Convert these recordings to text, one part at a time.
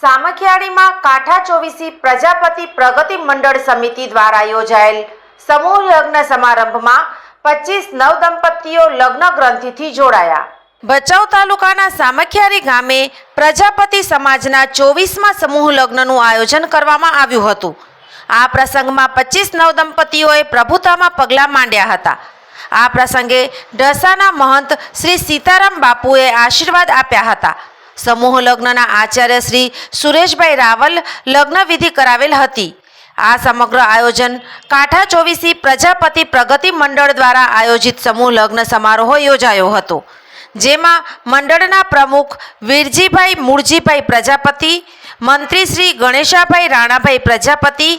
સામખિયાળીમાં કાંઠા ચોવીસી પ્રજાપતિ પ્રગતિ મંડળ સમિતિ દ્વારા યોજાયેલ સમૂહ લગ્ન સમારંભમાં પચીસ નવ દંપતીઓ લગ્ન ગ્રંથિથી જોડાયા. ભચાઉ તાલુકાના સામખિયારી ગામે પ્રજાપતિ સમાજના ચોવીસમાં સમૂહ લગ્નનું આયોજન કરવામાં આવ્યું હતું. આ પ્રસંગમાં પચીસ નવ દંપતીઓએ પ્રભુતામાં પગલાં માંડ્યા હતા. આ પ્રસંગે ઢસાના મહંત શ્રી સીતારામ બાપુએ આશીર્વાદ આપ્યા હતા. સમૂહ લગ્નના આચાર્ય શ્રી સુરેશભાઈ રાવલ લગ્નવિધિ કરાવેલ હતી. આ સમગ્ર આયોજન કાંઠા ચોવીસી પ્રજાપતિ પ્રગતિ મંડળ દ્વારા આયોજિત સમૂહ લગ્ન સમારોહ યોજાયો હતો, જેમાં મંડળના પ્રમુખ વીરજીભાઈ મૂળજીભાઈ પ્રજાપતિ, મંત્રી શ્રી ગણેશાભાઈ રાણાભાઈ પ્રજાપતિ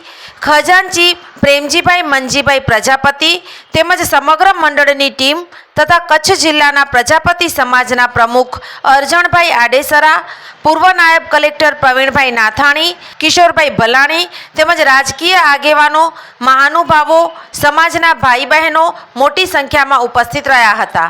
ખજાનચી પ્રેમજીભાઈ, મનજીભાઈ પ્રજાપતિ તેમજ સમગ્ર મંડળની ટીમ તથા કચ્છ જિલ્લાના પ્રજાપતિ સમાજના પ્રમુખ અરજણભાઈ આડેસરા, પૂર્વ નાયબ કલેક્ટર પ્રવીણભાઈ નાથાણી, કિશોરભાઈ ભલાણી તેમજ રાજકીય આગેવાનો, મહાનુભાવો, સમાજના ભાઈ બહેનો મોટી સંખ્યામાં ઉપસ્થિત રહ્યા હતા.